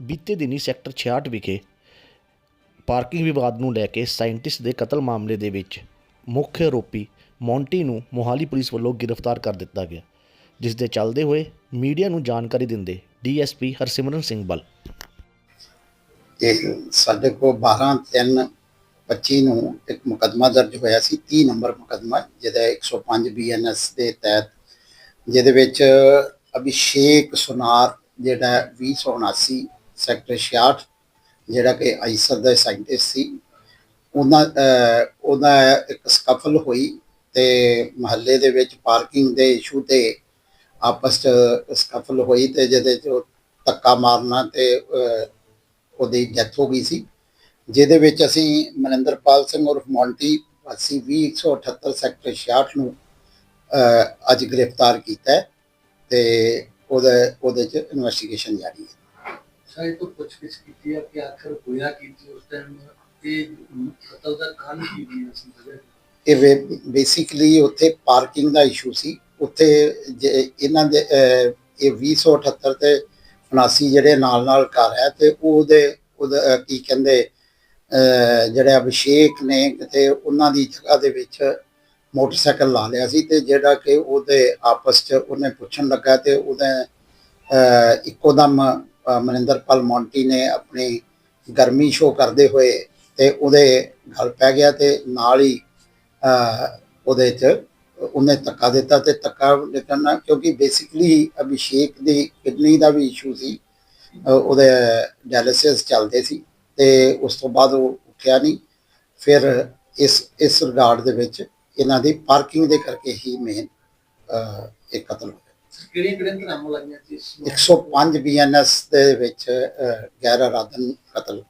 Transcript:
ਬੀਤੇ ਦਿਨੀ ਸੈਕਟਰ 66 ਵਿਖੇ ਪਾਰਕਿੰਗ ਵਿਵਾਦ ਨੂੰ ਲੈ ਕੇ ਸਾਇੰਟਿਸਟ ਦੇ ਕਤਲ ਮਾਮਲੇ ਦੇ ਵਿੱਚ ਮੁੱਖ ਆਰੋਪੀ ਮੌਂਟੀ ਨੂੰ ਮੋਹਾਲੀ ਪੁਲਿਸ ਵੱਲੋਂ ਗ੍ਰਿਫਤਾਰ ਕਰ ਦਿੱਤਾ ਗਿਆ, ਜਿਸ ਦੇ ਚੱਲਦੇ ਹੋਏ ਮੀਡੀਆ ਨੂੰ ਜਾਣਕਾਰੀ ਦਿੰਦੇ ਡੀਐਸਪੀ ਹਰਸਿਮਰਨ ਸਿੰਘ ਬਲ ਇਹ ਸਾਡੇ ਕੋਲ 12 3 25 ਨੂੰ ਇੱਕ ਮੁਕੱਦਮਾ ਦਰਜ ਹੋਇਆ ਸੀ 30 ਨੰਬਰ ਮੁਕੱਦਮਾ, ਜਿਹਦਾ 105 ਬੀਐਨਐਸ ਦੇ ਤਹਿਤ, ਜਿਹਦੇ ਵਿੱਚ ਅਭਿਸ਼ੇਕ ਸੁਨਾਰ, ਜਿਹੜਾ 2079 ਸੈਕਟਰ 66 ਜਿਹੜਾ ਕਿ ਆਈਸਰ ਦਾ ਸਾਇੰਟਿਸਟ ਸੀ। ਉਹਨਾਂ ਉਹਦਾ ਇੱਕ ਸਕਫਲ ਹੋਈ ਤੇ ਮਹੱਲੇ ਦੇ ਵਿੱਚ ਪਾਰਕਿੰਗ ਦੇ ਇਸ਼ੂ ਤੇ ਆਪਸ ਚ ਸਕਫਲ ਹੋਈ ਤੇ ਜਿਹਦੇ ਚ ਉਹ ਧੱਕਾ ਮਾਰਨਾ ਤੇ ਉਹਦੀ ਡੈਥ ਹੋ ਗਈ ਸੀ। ਜਿਹਦੇ ਵਿੱਚ ਅਸੀਂ ਮਨਿੰਦਰਪਾਲ ਸਿੰਘ ਉਰਫ ਮੌਂਟੀ ਵਾਸੀ 2178 ਸੈਕਟਰ 66 ਨੂੰ ਅੱਜ ਗ੍ਰਿਫਤਾਰ ਕੀਤਾ ਹੈ ਤੇ ਉਹਦੇ ਉਹਦੇ ਚ ਇਨਵੈਸਟੀਗੇਸ਼ਨ ਜਾਰੀ ਹੈ। ਸਾਰੇ ਤੋਂ ਪੁੱਛਗਿੱਛ ਕੀਤੀ ਹੈ ਕਿ ਆਖਰ ਹੋਇਆ ਕੀ ਸੀ ਉਸ ਟਾਈਮ ਇਹ ਕਤਲ ਦਾ ਕਾਰਨ ਕੀ ਸੀ ਇਹ ਬੇਸਿਕਲੀ ਉੱਥੇ ਪਾਰਕਿੰਗ ਦਾ ਇਸ਼ੂ ਸੀ। ਉੱਥੇ ਇਹਨਾਂ ਦੇ ਇਹ 2078 ਤੇ 79 ਜਿਹੜੇ ਨਾਲ ਨਾਲ ਘਰ ਹੈ ਤੇ ਉਹਦੇ ਉਹਦਾ ਕੀ ਕਹਿੰਦੇ ਜਿਹੜੇ ਅਭਿਸ਼ੇਕ ਨੇ ਕਿਤੇ ਉਹਨਾਂ ਦੀ ਜਗ੍ਹਾ ਦੇ ਵਿੱਚ ਮੋਟਰਸਾਈਕਲ ਲਾ ਲਿਆ ਸੀ ਤੇ ਜਿਹੜਾ ਕਿ ਉਹਦੇ ਆਪਸ ਚ ਉਹਨੇ ਪੁੱਛਣ ਲੱਗਾ ਤੇ ਉਹਦੇ ਅਹ, ਇੱਕੋ ਦਮ ਮਨਿੰਦਰਪਾਲ ਮੌਂਟੀ ਨੇ ਆਪਣੀ ਗਰਮੀ ਸ਼ੋ ਕਰਦੇ ਹੋਏ ਤੇ ਉਹਦੇ ਗਲ ਪੈ ਗਿਆ ਤੇ ਨਾਲ ਹੀ ਉਹਦੇ ਚ ਉਹਨੇ ਧੱਕਾ ਦਿੱਤਾ ਤੇ ਧੱਕਾ ਨਿਕਲਣਾ ਕਿਉਂਕਿ ਬੇਸਿਕਲੀ ਅਭਿਸ਼ੇਕ ਦੀ ਕਿਡਨੀ ਦਾ ਵੀ ਇਸ਼ੂ ਸੀ। ਉਹਦੇ ਡਾਇਲਿਸਿਸ ਚੱਲਦੇ ਸੀ ਤੇ ਉਸ ਤੋਂ ਬਾਅਦ ਉਹ ਉੱਠਿਆ ਨਹੀਂ। ਫਿਰ ਇਸ ਇਸ ਰਿਗਾਰਡ ਦੇ ਵਿੱਚ ਇਹਨਾਂ ਦੀ ਪਾਰਕਿੰਗ ਦੇ ਕਰਕੇ ਹੀ ਮੇਨ ਇਹ ਕਤਲ ਹੋਇਆ ਕਿਹੜੀਆਂ ਕਿਹੜੀਆਂ ਤਰ੍ਹਾਂ ਲਾਈਆਂ ਸੀ ਇਸ ਨੂੰ? 105 ਬੀਐਨਐਸ ਦੇ ਵਿੱਚ ਗੈਰ ਇਰਾਦਨ ਕਤਲ